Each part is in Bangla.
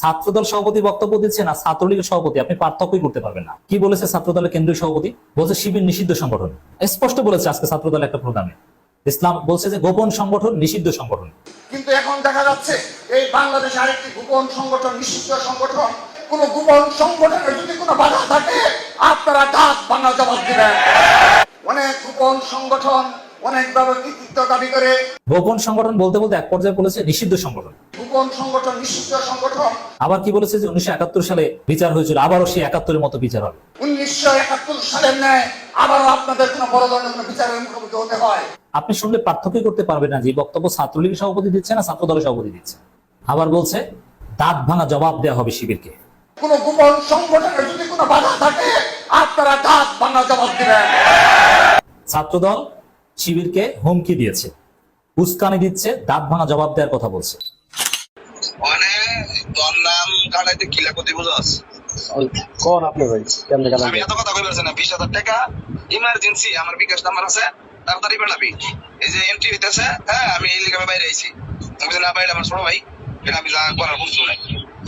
ছাত্রদল সভাপতি বক্তব্য দিচ্ছে না, ছাত্রলীগের সভাপতি, আপনি পার্থক্যই করতে পারবেন না। কি বলেছে ছাত্রদলের কেন্দ্রীয় সভাপতি? বলছে শিবির নিষিদ্ধ সংগঠন। স্পষ্ট বলেছে আজকে ছাত্রদল একটা প্রোগ্রামে। ইসলাম বলছে যে গোপন সংগঠন, নিষিদ্ধ সংগঠন। কিন্তু এখন দেখা যাচ্ছে এই বাংলাদেশে আরেকটি গোপন সংগঠন, নিষিদ্ধ সংগঠন। কোন গোপন সংগঠনের যদি কোনো বাধা থাকে, আপনারা দাঁত জবাব দিবেন। অনেক গোপন সংগঠন অনেকভাবে কৃতিত্ব দাবি করে গোপন সংগঠন বলতে বলতে এক পর্যায়ে বলেছে নিষিদ্ধ সংগঠন। গোপন সংগঠন নিষিদ্ধ সংগঠন। আবার কি বলেছে যে উনিশশো একাত্তর সালে বিচার হয়েছিল আবারও সেই একাত্তরের মতো বিচার হবে? উনিশশো একাত্তর সালের ন্যায় আবারও আপনাদের কোনো বড় ধরনের কোনো বিচারের মুখোমুখি হতে হয়। আপনি শুনলে পার্থক্য করতে পারবেন না যে বক্তব্য ছাত্রলীগের সভাপতি দিচ্ছে না ছাত্র দলের সভাপতি দিচ্ছে। আবার বলছে দাঁত ভাঙা জবাব দেওয়া হবে শিবিরকে। কোন গোপন সংগঠনের যদি কোনো বাধা থাকে আপনারা দাঁত ভাঙা জবাব দিবেন। ছাত্রদল শিবিরকে হুমকি দিয়েছে। উস্কানি দিচ্ছে দাঁত ভাঙা জবাব দেওয়ার কথা বলছে। মানে তোর নাম কাটাইতে কিলা করতে বুঝাস কোন আপনি ভাই? কেমনে গেলাম আমি এত কথা কইবার না বিশ হাজার টাকা ইমার্জেন্সি আমার বিকাশ নাম্বার আছে তাড়াতাড়ি বেড়াবি এই যে এন্ট্রি হইতেছে হ্যাঁ আমি এই লিগে বাইরে আইছি। আমি না বাইরে আমার ছোট ভাই এটা আমি যা করার বুঝছ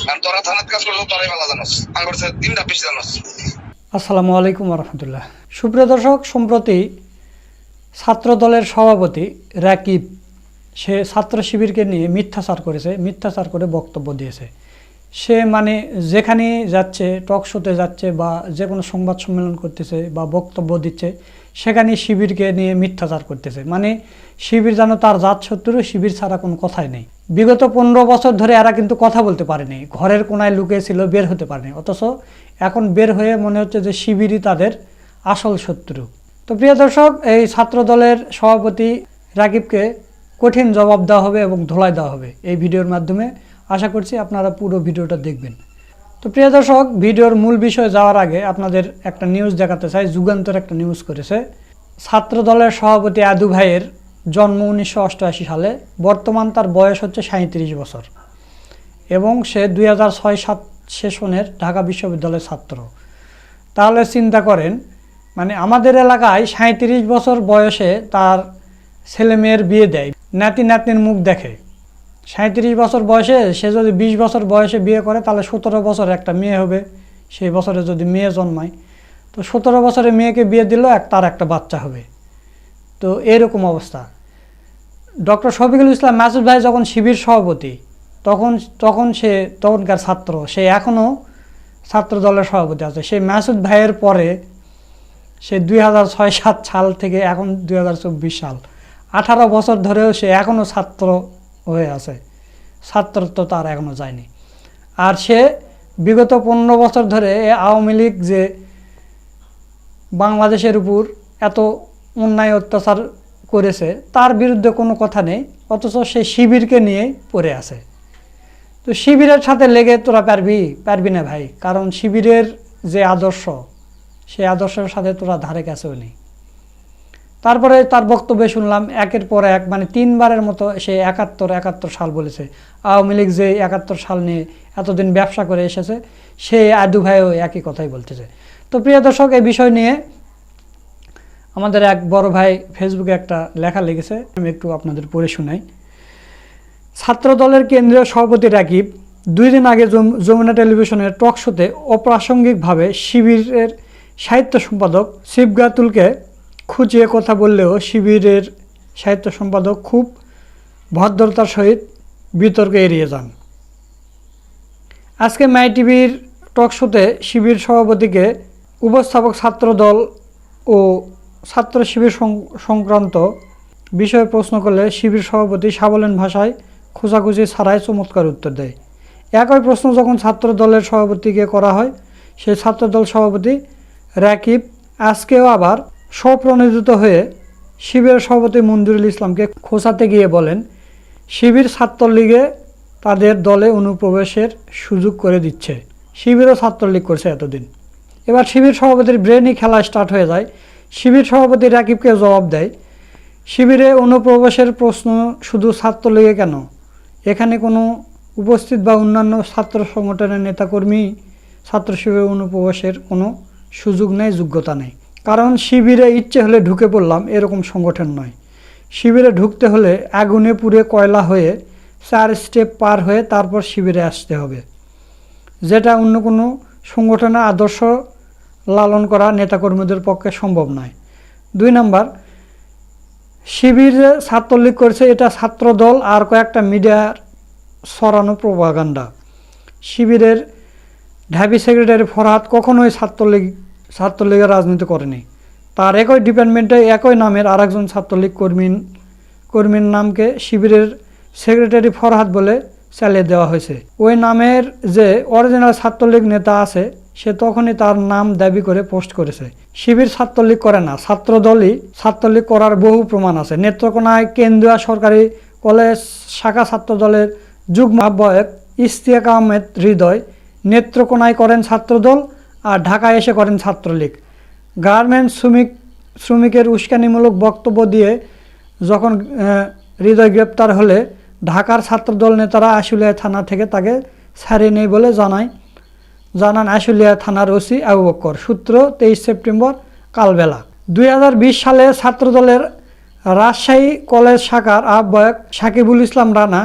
কারণ তোরা থানাত কাজ করল তোরাই ভালো জানোস। আমার কাছে তিনটা পিস জানোস। আসসালামু আলাইকুম রহমতুল্লাহ। সুপ্রিয় দর্শক সম্প্রতি ছাত্র দলের সভাপতি রাকিব, সে ছাত্র শিবিরকে নিয়ে মিথ্যাচার করেছে, মিথ্যাচার করে বক্তব্য দিয়েছে। সে মানে যেখানে যাচ্ছে, টক শোতে যাচ্ছে বা যে কোনো সংবাদ সম্মেলন করতেছে বা বক্তব্য দিচ্ছে সেখানে শিবিরকে নিয়ে মিথ্যাচার করতেছে। মানে শিবির যেন তার জাত শত্রু, শিবির ছাড়া কোনো কথাই নেই। বিগত পনেরো বছর ধরে এরা কিন্তু কথা বলতে পারেনি। ঘরের কোনায় লুকিয়ে ছিল, বের হতে পারেনি। অথচ এখন বের হয়ে মনে হচ্ছে যে শিবিরই তাদের আসল শত্রু। তো প্রিয় দর্শক, এই ছাত্র দলের সভাপতি রাকিবকে কঠিন জবাব দেওয়া হবে এবং ধোলাই দেওয়া হবে এই ভিডিওর মাধ্যমে। আশা করছি আপনারা পুরো ভিডিওটা দেখবেন। তো প্রিয় দর্শক, ভিডিওর মূল বিষয়ে যাওয়ার আগে আপনাদের একটা নিউজ দেখাতে চাই। যুগান্তর একটা নিউজ করেছে। ছাত্র দলের সভাপতি আদু ভাইয়ের জন্ম উনিশশো অষ্টআশি সালে। বর্তমান তার বয়স হচ্ছে সাঁত্রিশ বছর এবং সে দুই হাজার ছয় সাত সেশনের ঢাকা বিশ্ববিদ্যালয়ের ছাত্র। তাহলে চিন্তা করেন মানে আমাদের এলাকায় সাঁত্রিশ বছর বয়সে তার ছেলে মেয়ের বিয়ে দেয়। নাতি নাতনির মুখ দেখে। সাঁত্রিশ বছর বয়সে সে যদি বিশ বছর বয়সে বিয়ে করে, তাহলে সতেরো বছর একটা মেয়ে হবে। সেই বছরে যদি মেয়ে জন্মায়। তো সতেরো বছরে মেয়েকে বিয়ে দিল এক তার একটা বাচ্চা হবে। তো এরকম অবস্থা। ডক্টর শফিকুল ইসলাম মাসুদ ভাই যখন শিবির সভাপতি, তখন তখন সে তখনকার ছাত্র। সে এখনও ছাত্র দলের সভাপতি আছে। সেই মাসুদ ভাইয়ের পরে সে দুই সাত সাল থেকে এখন দুই হাজার চব্বিশ সাল। আঠারো বছর ধরেও সে এখনও ছাত্র হয়ে আছে। ছাত্রত্ব তার এখনও যায়নি। আর সে বিগত পনেরো বছর ধরে এ আওয়ামী লীগ যে বাংলাদেশের উপর এত অন্যায় অত্যাচার করেছে, তার বিরুদ্ধে কোনো কথা নেই, অথচ সে শিবিরকে নিয়েই পড়ে আছে। তো শিবিরের সাথে লেগে তোরা পারবি? পারবি না ভাই। কারণ শিবিরের যে আদর্শ সেই আদর্শের সাথে তোরা ধারে কাছেও নেই তারপরে তার বক্তব্যে শুনলাম, একের পর এক মানে তিনবারের মতো সে একাত্তর একাত্তর সাল বলেছে। আওয়ামী লীগ যে একাত্তর সাল নিয়ে এতদিন ব্যবসা করে এসেছে, সে আদু ভাইও একই কথাই বলতেছে। তো প্রিয় দর্শক, এই বিষয় নিয়ে আমাদের এক বড় ভাই ফেসবুকে একটা লেখা লিখেছে, আমি একটু আপনাদের পড়ে শোনাই। ছাত্র দলের কেন্দ্রীয় সভাপতি রাকিব দুই দিন আগে যম- যমুনা টেলিভিশনের টক শোতে অপ্রাসঙ্গিকভাবে শিবিরের সাহিত্য সম্পাদক শিবগাতুলকে খুঁজিয়ে কথা বললেও শিবিরের সাহিত্য সম্পাদক খুব ভদ্রতার সহিত বিতর্কে এড়িয়ে যান। আজকে মাই টিভির টক শোতে শিবির সভাপতিকে উপস্থাপক ছাত্রদল ও ছাত্র শিবির সংক্রান্ত বিষয়ে প্রশ্ন করলে শিবির সভাপতি সাবলীন ভাষায় খোঁজাখুঁজি ছাড়াই চমৎকার উত্তর দেয়। একই প্রশ্ন যখন ছাত্র দলের সভাপতিকে করা হয়, সেই ছাত্রদল সভাপতি রাকিব আজকেও আবার স্বপ্রণোদিত হয়ে শিবিরের সভাপতি মঞ্জুরুল ইসলামকে খোঁচাতে গিয়ে বলেন, শিবির ছাত্রলীগে তাদের দলে অনুপ্রবেশের সুযোগ করে দিচ্ছে। শিবিরও ছাত্রলীগ করছে এতদিন। এবার শিবির সভাপতির ব্রেনই খেলা স্টার্ট হয়ে যায়। শিবির সভাপতি রাকিবকে জবাব দেয়, শিবিরে অনুপ্রবেশের প্রশ্ন শুধু ছাত্রলীগে কেন? এখানে কোনো উপস্থিত বা অন্যান্য ছাত্র সংগঠনের নেতাকর্মী ছাত্র শিবিরে অনুপ্রবেশের কোনো সুযোগ নেই, যোগ্যতা নেই। কারণ শিবিরে ইচ্ছে হলে ঢুকে পড়লাম, এরকম সংগঠন নয়। শিবিরে ঢুকতে হলে আগুনে পুড়ে কয়লা হয়ে চার স্টেপ পার হয়ে তারপর শিবিরে আসতে হবে। যেটা অন্য কোনো সংগঠনের আদর্শ লালন করা নেতাকর্মীদের পক্ষে সম্ভব নয়। দুই নাম্বার, শিবির ছাত্রলীগ করেছে, এটা ছাত্রদল আর কয়েকটা মিডিয়ার সরানো প্রভাগান্ডা শিবিরের ঢাবি সেক্রেটারি ফরহাদ কখনোই ছাত্রলীগ, ছাত্রলীগের রাজনীতি করেনি। তার একই ডিপার্টমেন্টে একই নামের আরেকজন ছাত্রলীগ কর্মী কর্মীর নামকে শিবিরের সেক্রেটারি ফরহাদ বলে চালিয়ে দেওয়া হয়েছে। ওই নামের যে অরিজিনাল ছাত্রলীগ নেতা আছে, সে তখনই তার নাম দাবি করে পোস্ট করেছে। শিবির ছাত্রলীগ করে না, ছাত্রদলই ছাত্রলীগ করার বহু প্রমাণ আছে। নেত্রকোনায় কেন্দ্রীয় সরকারি কলেজ শাখা ছাত্রদলের যুগ্ম আহ্বায়ক ইস্তিয়াক আহমেদ হৃদয় নেত্রকোনায় করেন ছাত্রদল আর ঢাকায় এসে করেন ছাত্রলীগ। গার্মেন্টস শ্রমিক, শ্রমিকের উস্কানিমূলক বক্তব্য দিয়ে যখন হৃদয় গ্রেপ্তার হলে ঢাকার ছাত্রদল নেতারা আশুলিয়া থানা থেকে তাকে ছাড়িয়ে নেই বলে জানায়। জানান আশুলিয়া থানার ওসি আবু বক্কর। সূত্র, তেইশ সেপ্টেম্বর, কালবেলা। দুই হাজার বিশ সালে ছাত্রদলের রাজশাহী কলেজ শাখার আহ্বায়ক সাকিবুল ইসলাম রানা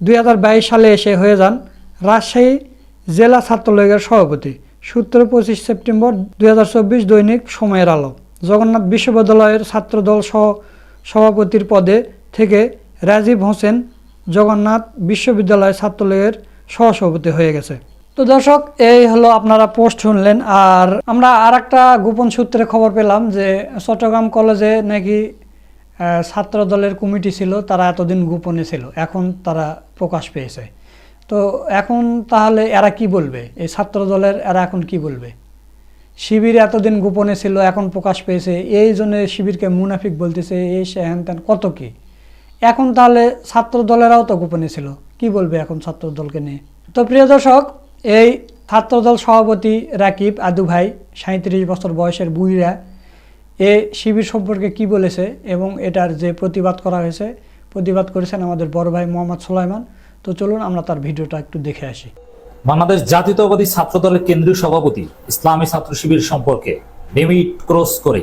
দুই হাজার বাইশ সালে এসে হয়ে যান রাজশাহী জেলা ছাত্রলীগের সভাপতি। সূত্র পঁচিশ সেপ্টেম্বর দু হাজার চব্বিশ দৈনিক সময়ের আলো। জগন্নাথ বিশ্ববিদ্যালয়ের ছাত্রদল সহ সভাপতির পদে থেকে রাজীব হোসেন জগন্নাথ বিশ্ববিদ্যালয় ছাত্রলীগের সহসভাপতি হয়ে গেছে। তো দর্শক এই হলো আপনারা পোস্ট শুনলেন। আর আমরা আর একটা গোপন সূত্রে খবর পেলাম যে চট্টগ্রাম কলেজে নাকি আহ, ছাত্র দলের কমিটি ছিল তারা এতদিন গোপনে ছিল। এখন তারা প্রকাশ পেয়েছে। তো এখন তাহলে এরা কি বলবে? এই ছাত্র দলের এরা এখন কি বলবে? শিবির এতদিন গোপনে ছিল, এখন প্রকাশ পেয়েছে। এই জন্য শিবিরকে মুনাফিক বলতেছে এই সে হ্যান ত্যান কত কি? এখন তাহলে ছাত্র দলেরাও তো গোপনে ছিল। কি বলবে এখন ছাত্র দলকে নিয়ে? তো প্রিয় দর্শক, এই ছাত্রদল সভাপতি রাকিব আদু ভাই সাঁত্রিশ বছর বয়সের বুইরা, এ শিবির সম্পর্কে কি বলেছে এবং এটার যে প্রতিবাদ করা হয়েছে, প্রতিবাদ করেছেন আমাদের বড় ভাই মোহাম্মদ সোলাইমান। তো চলুন আমরা তার ভিডিওটা একটু দেখে আসি। বাংলাদেশ জাতীয়তাবাদী ছাত্র দলের কেন্দ্রীয় সভাপতি ইসলামী ছাত্র শিবির সম্পর্কে লিমিট ক্রস করে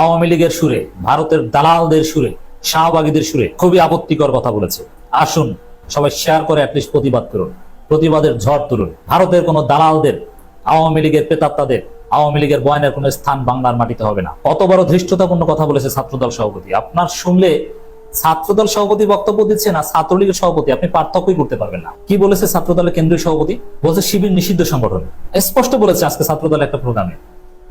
আওয়ামী লীগের সুরে, ভারতের দালালদের সুরে, শাহবাগীদের সুরে খুবই আপত্তিকর কথা বলেছে। আসুন সবাই শেয়ার করে অ্যাটলিস্ট প্রতিবাদ করুন, প্রতিবাদের ঝড় তুলুন। ভারতের কোনো দালালদের, আওয়ামী লীগের প্রেতাত্মাদের, আওয়ামী লীগের বয়ানের কোনো স্থান বাংলার মাটিতে হবে না। কত বড় ধৃষ্টতাপূর্ণ কথা বলেছে ছাত্রদল সভাপতি। আপনার শুনলে ছাত্রদল সভাপতি বক্তব্য দিচ্ছে না ছাত্রলীগের সভাপতি। আপনি পার্থক্যই করতে পারবেন না। কি বলেছে ছাত্রদলের কেন্দ্রীয় সভাপতি? বলছে শিবির নিষিদ্ধ সংগঠন। স্পষ্ট বলেছে আজকে ছাত্রদল একটা প্রোগ্রামে।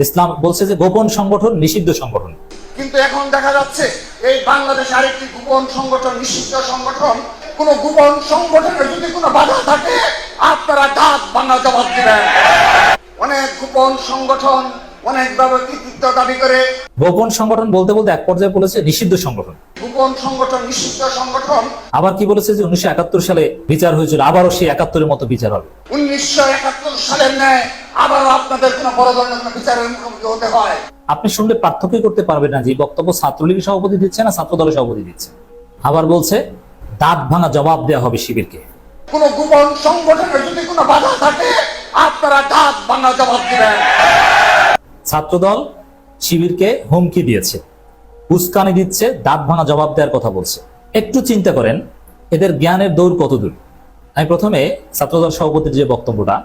ইসলাম বলছে যে গোপন সংগঠন নিষিদ্ধ সংগঠন। কিন্তু এখন দেখা যাচ্ছে এই বাংলাদেশে আরেকটি গোপন সংগঠন নিষিদ্ধ সংগঠন। কোন গোপন সংগঠনের যদি কোনো বাধা থাকে আপনারা দাঁত বাংলা জবাব দিবেন। অনেক গোপন সংগঠন অনেকভাবে কৃতিত্ব দাবি করে। গোপন সংগঠন বলতে বলতে এক পর্যায়ে বলেছে নিষিদ্ধ সংগঠন। গোপন সংগঠন নিষিদ্ধ সংগঠন। আবার কি বলেছে যে উনিশশো একাত্তর সালে বিচার হয়েছিল? আবারও সেই একাত্তরের মতো বিচার হবে। উনিশশো একাত্তর সালের ন্যায় আবারও আপনাদের কোনো বড় ধরনের কোনো বিচারের মুখোমুখি হতে হয়। আপনি শুনলে পার্থক্য করতে পারবেন না যে বক্তব্য ছাত্রলীগের সভাপতি দিচ্ছে না ছাত্র দলের সভাপতি দিচ্ছে। আবার বলছে দাঁত ভাঙা জবাব দেওয়া হবে শিবিরকে। কোন গোপন সংগঠনের যদি কোনো বাধা থাকে আপনারা দাঁত বাংলা জবাব দিবেন। ছাত্রদল শিবিরকে হুমকি দিয়েছে। উস্কানি দিচ্ছে দাঁত ভাঙা জবাব দেওয়ার কথা বলছে। একটু চিন্তা করেন এদের জ্ঞানের দৌড় কতদূর? আমি প্রথমে ছাত্রদল সভাপতির যে বক্তব্যটা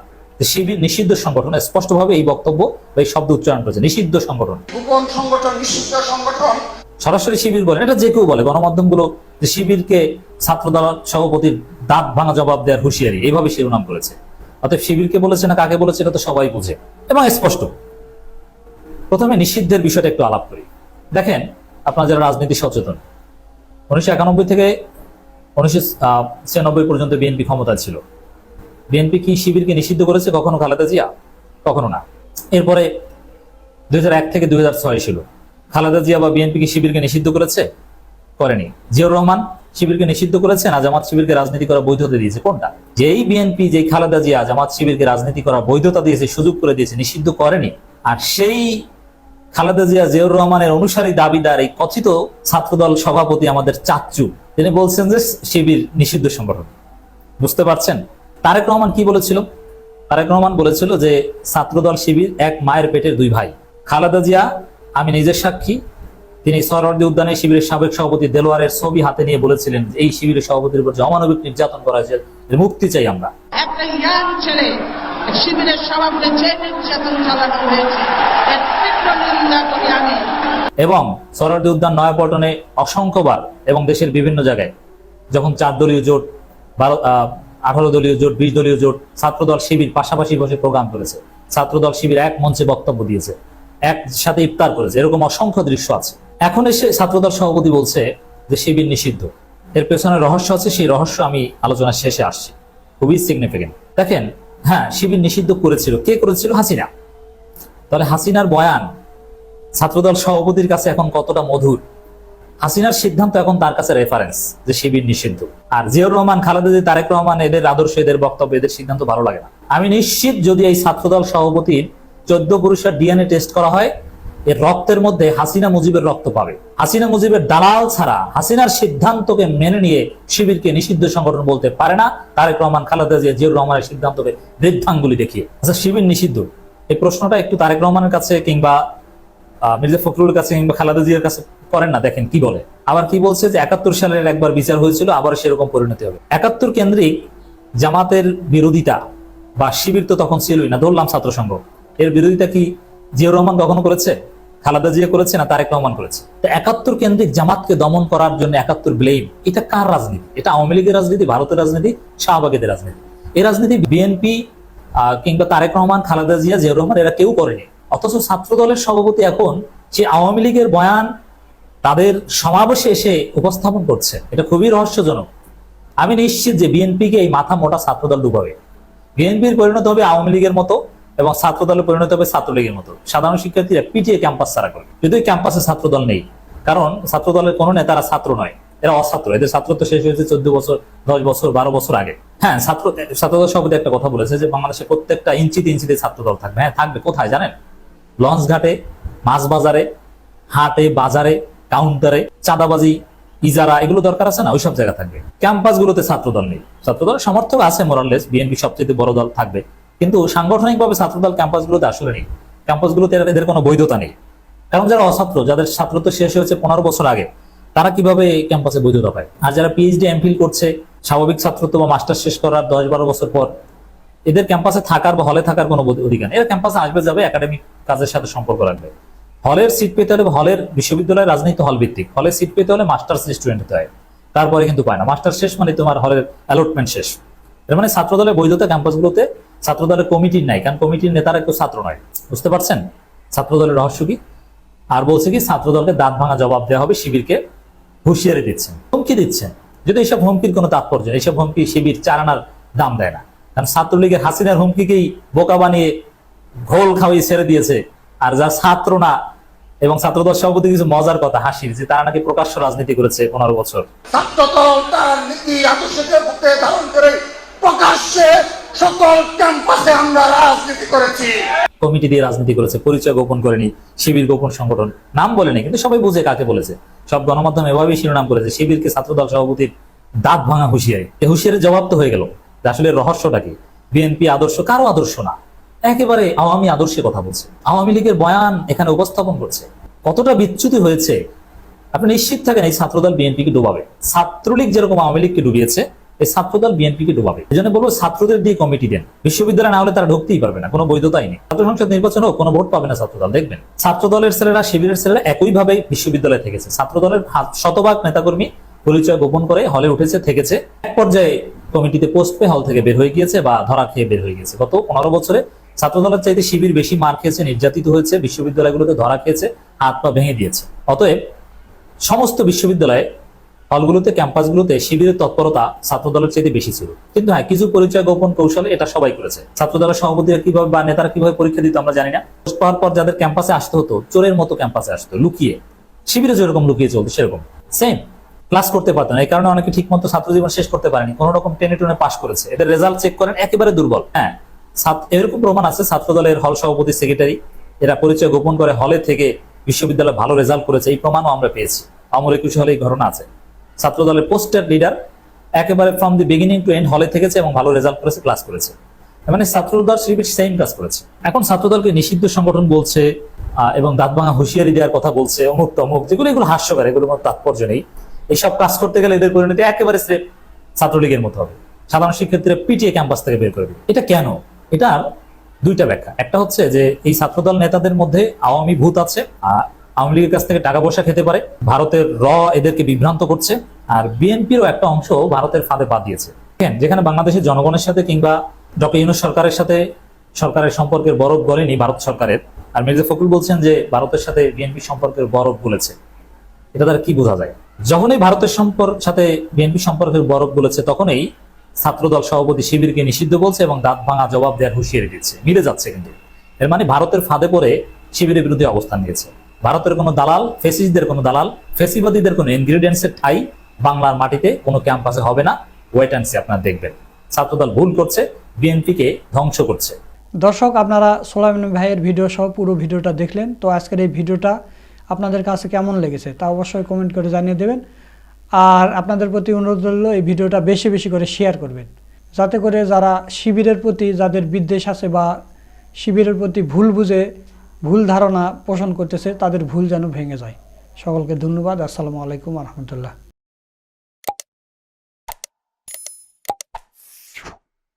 শিবির নিষিদ্ধ সংগঠন স্পষ্টভাবে এই বক্তব্য বা এই শব্দ উচ্চারণ করেছে নিষিদ্ধ সংগঠন। গোপন সংগঠন নিষিদ্ধ সংগঠন। সরাসরি শিবির বলেন এটা যে কেউ বলে গণমাধ্যমগুলো যে শিবিরকে ছাত্রদল সভাপতির দাঁত ভাঙা জবাব দেওয়ার হুঁশিয়ারি এইভাবে শিরোনাম করেছে। অতএব শিবিরকে বলেছে না কাকে বলেছে এটা তো সবাই বুঝে। এবং স্পষ্ট। প্রথমে নিষিদ্ধের বিষয়টা একটু আলাপ করি। দেখেন আপনারা যারা রাজনীতি সচেতন, উনিশশো একানব্বই থেকে উনিশশো ছিয়ানব্বই পর্যন্ত বিএনপি ক্ষমতা ছিল। বিএনপি কি শিবিরকে নিষিদ্ধ করেছে কখনো খালেদা জিয়া? কখনো না। এরপরে দুই থেকে দুই ছিল। খালেদা জিয়া বা বিএনপি কি শিবিরকে নিষিদ্ধ করেছে? করেনি। জিয়াউর রহমান শিবিরকে নিষিদ্ধ করেছে না জামাত শিবিরকে রাজনীতি করার বৈধতা দিয়েছে? কোনটা? যেই বিএনপি, যেই খালেদা জিয়া জামাত শিবিরকে রাজনীতি করার বৈধতা দিয়েছে, সুযোগ করে দিয়েছে, নিষিদ্ধ করেনি, আর সেই খালেদা জিয়া জিয়াউর রহমানের অনুসারী দাবিদার এই কথিত ছাত্রদল সভাপতি আমাদের চাচ্চু তিনি বলছেন যে শিবির নিষিদ্ধ সংগঠন। বুঝতে পারছেন? তারেক রহমান কি বলেছিল? তারেক রহমান বলেছিল যে ছাত্রদল শিবির এক মায়ের পেটের দুই ভাই। খালেদা জিয়া, আমি নিজের সাক্ষী তিনি সরওয়ার্দী উদ্যানে শিবিরের সাবেক সভাপতি দেলোয়ারের ছবি হাতে নিয়ে বলেছিলেন এই শিবিরের সভাপতির উপর যে অমানবিক নির্যাতন করা হয়েছে মুক্তি চাই আমরা। একটা ইয়াং ছেলে শিবিরের সভাপতি যে নির্যাতন চালানো হয়েছে এর তীব্র নিন্দা করি আমি। এবং সরারদি উদ্যান নয়াপল্টনে অসংখ্যবার এবং দেশের বিভিন্ন জায়গায় যখন চার দলীয় জোট বারো আঠারো দলীয় জোট বিশ দলীয় জোট ছাত্রদল শিবির পাশাপাশি বসে প্রোগ্রাম করেছে। ছাত্রদল শিবির এক মঞ্চে বক্তব্য দিয়েছে একসাথে ইফতার করেছে। এরকম অসংখ্য দৃশ্য আছে। এখন এসে ছাত্রদল সভাপতি বলছে যে শিবির নিষিদ্ধ। এর পেছনে রহস্য আছে সেই রহস্য আমি আলোচনার শেষে আসছি। খুবই সিগনিফিকেন্ট দেখেন হ্যাঁ শিবির নিষিদ্ধ করেছিল। কে করেছিল? হাসিনা। তাহলে হাসিনার বয়ান ছাত্রদল সভাপতির কাছে এখন কতটা মধুর? হাসিনার সিদ্ধান্ত এখন তার কাছে রেফারেন্স যে শিবির নিষিদ্ধ। আর জিয়াউর রহমান খালেদা জিয়া, তারেক রহমান এদের আদর্শ এদের বক্তব্য এদের সিদ্ধান্ত ভালো লাগে না। আমি নিশ্চিত যদি এই ছাত্রদল সভাপতির চোদ্দ পুরুষের ডিএনএ টেস্ট করা হয় এর রক্তের মধ্যে হাসিনা মুজিবের রক্ত পাবে। হাসিনা মুজিবের দালাল ছাড়া হাসিনার সিদ্ধান্তকে মেনে নিয়ে শিবিরকে নিষিদ্ধ সংগঠন বলতে পারে না। তারেক রহমান, খালেদা জিয়া, জিয়াউর রহমানের সিদ্ধান্তকে বৃদ্ধাঙ্গুলি দেখিয়ে। আচ্ছা শিবির নিষিদ্ধ। এই প্রশ্নটা একটু তারেক রহমানের কাছে কিংবা মির্জা ফখরুলের কাছে কিংবা খালেদা জিয়ার কাছে করেন না, দেখেন কি বলে। আবার কি বলছে যে একাত্তর সালের একবার বিচার হয়েছিল আবার সেরকম পরিণতি হবে। একাত্তর কেন্দ্রিক জামাতের বিরোধিতা বা শিবির তো তখন ছিলই না, ধরলাম ছাত্র সংঘ এর বিরোধিতা কি জিয়াউর রহমান কখনো করেছে? খালেদা জিয়া করেছে না তারেক রহমান করেছে? তো একাত্তর কেন্দ্রিক জামাতকে দমন করার জন্য একাত্তর ব্লেম এটা কার রাজনীতি? এটা আওয়ামী লীগের রাজনীতি, ভারতের রাজনীতি, শাহবাগেদের রাজনীতি। এই রাজনীতি বিএনপি কিংবা তারেক রহমান, খালেদা জিয়া, জিয়াউর রহমান, এরা কেউ করেনি। অথচ ছাত্র দলের সভাপতি এখন সে আওয়ামী লীগের বয়ান তাদের সমাবেশে এসে উপস্থাপন করছে। এটা খুবই রহস্যজনক। আমি নিশ্চিত যে বিএনপিকে এই মাথা মোটা ছাত্রদল ডুবাবে। বিএনপির পরিণত হবে আওয়ামী লীগের মতো এবং ছাত্র দলে পরিণত হবে ছাত্রলীগের মতো। সাধারণ শিক্ষার্থীরা পিটিয়ে ক্যাম্পাস ছাড়া করবে যদিও ক্যাম্পাসে ছাত্রদল নেই, কারণ ছাত্র দলের কোনো নেতারা ছাত্র নয়, এরা অছাত্র। এদের ছাত্রত্ব শেষ হয়েছে চোদ্দ বছর, দশ বছর, বারো বছর আগে। হ্যাঁ ছাত্র, ছাত্রদল সভাপতি একটা কথা বলেছে যে বাংলাদেশে প্রত্যেকটা ইঞ্চিতে ইঞ্চিতে ছাত্রদল থাকবে। হ্যাঁ থাকবে। কোথায় জানেন? লঞ্চ ঘাটে, মাছ বাজারে, হাটে, বাজারে, কাউন্টারে, চাঁদাবাজি, ইজারা, এগুলো দরকার আছে না? ওইসব জায়গা থাকবে। ক্যাম্পাস গুলোতে ছাত্রদল নেই। ছাত্রদল সমর্থক আছে মোরাললেস বিএনপি সবচেয়ে বড় দল থাকবে। কিন্তু সাংগঠনিকভাবে ছাত্রদল ক্যাম্পাস গুলোতে আসলে নেই। ক্যাম্পাস গুলোতে এদের কোনো বৈধতা নেই। কারণ যারা অছাত্র, যাদের ছাত্রত্ব শেষ হয়েছে পনেরো বছর আগে, তারা কীভাবে ক্যাম্পাসে বৈধতা পায়? আর যারা পিএইচডি এমফিল করছে, স্বাভাবিক ছাত্রত্ব বা মাস্টার শেষ করার দশ বারো বছর পর, এদের ক্যাম্পাসে থাকার বা হলে থাকার কোনো অধিকার এরা ক্যাম্পাসে আসবে, যাবে একাডেমিক কাজের সাথে সম্পর্ক রাখবে। হলের সিট পেতে হলে হলের বিশ্ববিদ্যালয়ের রাজনীতি হল ভিত্তিক। হলের সিট পেতে হলে মাস্টার্স স্টুডেন্ট হতে হয়। তারপরে কিন্তু পায় না। মাস্টার শেষ মানে তোমার হলের অ্যালটমেন্ট শেষ। এর মানে ছাত্রদলের বৈধতা ক্যাম্পাসগুলোতে ছাত্রদলের কমিটির নাই, কারণ কমিটির নেতারা কেউ ছাত্র নয়। বুঝতে পারছেন? ছাত্রদলের রহস্য কি? আর বলছে কি, ছাত্রদলকে দাঁত ভাঙা জবাব দেওয়া হবে, শিবিরকে হুঁশিয়ারি দিচ্ছেন। হুমকি দিচ্ছেন। যদি এইসব হুমকির কোনো তাৎপর্য এইসব হুমকি শিবির চারানার দাম দেয় না। কারণ ছাত্রলীগের হাসিনার হুমকিকেই বোকা বানিয়ে ঘোল খাওয়িয়ে ছেড়ে দিয়েছে। আর যা ছাত্র না, এবং ছাত্রদল সভাপতি কিছু মজার কথা, হাসির, যে তারা নাকি প্রকাশ্য রাজনীতি করেছে পনেরো বছর। ছাত্রদল তার নীতি, আদর্শকে ধারণ করে সকল ক্যাম্পাসে আমরা রাজনীতি করেছি। কমিটি দিয়ে রাজনীতি করেছে, পরিচয় গোপন করেনি, শিবির গোপন সংগঠন। নাম বলেনি, কিন্তু সবাই বুঝে কাকে বলেছে। সব গণমাধ্যম এভাবেই শিরোনাম করেছে, শিবিরকে সভাপতির দাঁত ভাঙা হুঁশিয়ারি। হুঁশিয়ারির জবাব তো হয়ে গেল। আসলে রহস্যটা কি? বিএনপি আদর্শ কারও আদর্শ না? একেবারে আওয়ামী আদর্শের কথা বলছে। আওয়ামী লীগের বয়ান এখানে উপস্থাপন করছে। কতটা বিচ্যুতি হয়েছে? আপনি নিশ্চিত থাকেন এই ছাত্রদল বিএনপিকে ডুবাবে। ছাত্রলীগ যেরকম আওয়ামী লীগকে ডুবিয়েছে এই ছাত্রদল বিএনপিকে ডুবাবে। এই জন্য বলব ছাত্রদের দিয়ে কমিটি দেন। বিশ্ববিদ্যালয় না হলে তারা ঢুকতেই পারবে না, কোনো বৈধতাই নেই। ছাত্র সংসদ নির্বাচন হোক কোনো ভোট পাবে না ছাত্রদল, দেখবেন। ছাত্রদলের ছেলেরা, শিবিরের ছেলেরা একইভাবে বিশ্ববিদ্যালয়ে থেকেছে। ছাত্রদলের শতভাগ নেতাকর্মী পরিচয় গোপন করে হলে উঠেছে, থেকেছে। এক পর্যায়ে কমিটিতে পোস্ট পেয়ে হল থেকে বের হয়ে গিয়েছে বা ধরা খেয়ে বের হয়ে গিয়েছে। গত পনেরো বছরে ছাত্রদলের চাইতে শিবির বেশি মার খেয়েছে, নির্যাতিত হয়েছে, বিশ্ববিদ্যালয়গুলোতে ধরা খেয়েছে, হাত পা ভেঙে দিয়েছে। অতএব সমস্ত বিশ্ববিদ্যালয়ে হলগুলোতে, ক্যাম্পাসগুলোতে শিবিরের তৎপরতা ছাত্রদলের চাইতে বেশি ছিল। কিন্তু হ্যাঁ কিছু পরিচয় গোপন কৌশলে এটা সবাই করেছে। ছাত্রদলের সভাপতিরা কীভাবে বা নেতারা কীভাবে পরীক্ষা দিত আমরা জানি না। পাওয়ার পর যাদের ক্যাম্পাসে আসতে হতো, চোরের মতো ক্যাম্পাসে আসতো, লুকিয়ে। শিবিরে যেরকম লুকিয়ে চলতো, সেরকম। সেম ক্লাস করতে পারতো না। এই কারণে অনেকে ঠিক মতো ছাত্র জীবন শেষ করতে পারেনি। কোন রকম টেনে টুনে পাশ করেছে। এদের রেজাল্ট চেক করেন, একেবারে দুর্বল। হ্যাঁ এরকম প্রমাণ আছে। ছাত্র দলের হল সভাপতি সেক্রেটারি এরা পরিচয় গোপন করে হলে থেকে বিশ্ববিদ্যালয়ে ভালো রেজাল্ট করেছে। এই প্রমাণও আমরা পেয়েছি। আমার একুশে হলে এই ঘটনা আছে। ছাত্র দলের পোস্টার লিডার একেবারে from the beginning to end হলে থেকেছে এবং ভালো রেজাল্ট করেছে ক্লাস করেছে। মানে ছাত্রদল শিবির সেম কাজ করেছে। এখন ছাত্রদলকে নিষিদ্ধ সংগঠন বলছে এবং দাঁত ভাঙা হুঁশিয়ারি দেওয়ার কথা বলছে, অমুক তমুক, যেগুলো এগুলো হাস্যকর এগুলো মতো তাৎপর্য নেই। এইসব কাজ করতে গেলে এদের পরিণতি একেবারে স্রেফ ছাত্রলীগের মতো হবে। সাধারণ শিক্ষার্থীরা পিটিয়ে ক্যাম্পাস থেকে বের করে দিবে। এটা কেন? এটার দুইটা ব্যাখ্যা। একটা হচ্ছে যে এই ছাত্রদল নেতাদের মধ্যে আওয়ামী ভূত আছে, আর আওয়ামী লীগের কাছ থেকে টাকা পয়সা খেতে পারে। ভারতের র এদেরকে বিভ্রান্ত করছে। আর বিএনপিরও একটা অংশ ভারতের ফাঁদে পা দিয়েছে। কেন? যেখানে বাংলাদেশের জনগণের সাথে কিংবা ডক্টর ইউনুস সরকারের সাথে সরকারের সম্পর্কের বরফ গলেনি ভারত সরকারের। আর মির্জা ফখরুল বলছেন যে ভারতের সাথে বিএনপি সম্পর্কের বরফ গলেছে। এটা দ্বারা কি বোঝা যায়? যখনই ভারতের সম্পর্ক সাথে বিএনপি সম্পর্কের বরফ বলেছে তখনই ছাত্রদল সভাপতি শিবিরকে নিষিদ্ধ বলছে এবং দাঁত ভাঙা জবাব দেওয়ার হুঁশিয়ারি দিচ্ছে। মিলে যাচ্ছে কিন্তু। এর মানে ভারতের ফাঁদে পড়ে শিবিরের বিরুদ্ধে অবস্থান নিয়েছে। ভারতের কোনো দালাল, ফেসিসদের কোনো দালাল, ফেসিবাদীদের কোনো ইনগ্রিডিয়েন্টসের ঠাই বাংলার মাটিতে কোনো ক্যাম্পাসে হবে না। ওয়েট অ্যান্ড সি আপনারা দেখবেন। ছাত্রদল ভুল করছে, বিএনপিকে ধ্বংস করছে। দর্শক, আপনারা সোলাইমান ভাইয়ের ভিডিও সহ পুরো ভিডিওটা দেখলেন। তো আজকের এই ভিডিওটা আপনাদের কাছে কেমন লেগেছে তা অবশ্যই কমেন্ট করে জানিয়ে দেবেন। আর আপনাদের প্রতি অনুরোধ রইল, এই ভিডিওটা বেশি বেশি করে শেয়ার করবেন। যাতে করে যারা শিবিরের প্রতি, যাদের বিদ্বেষ আছে বা শিবিরের প্রতি ভুল বুঝে ভুল ধারণা পোষণ করতেছে তাদের ভুল যেন ভেঙে যায়। সকলকে ধন্যবাদ। আসসালামু আলাইকুম রহমতুল্লাহ।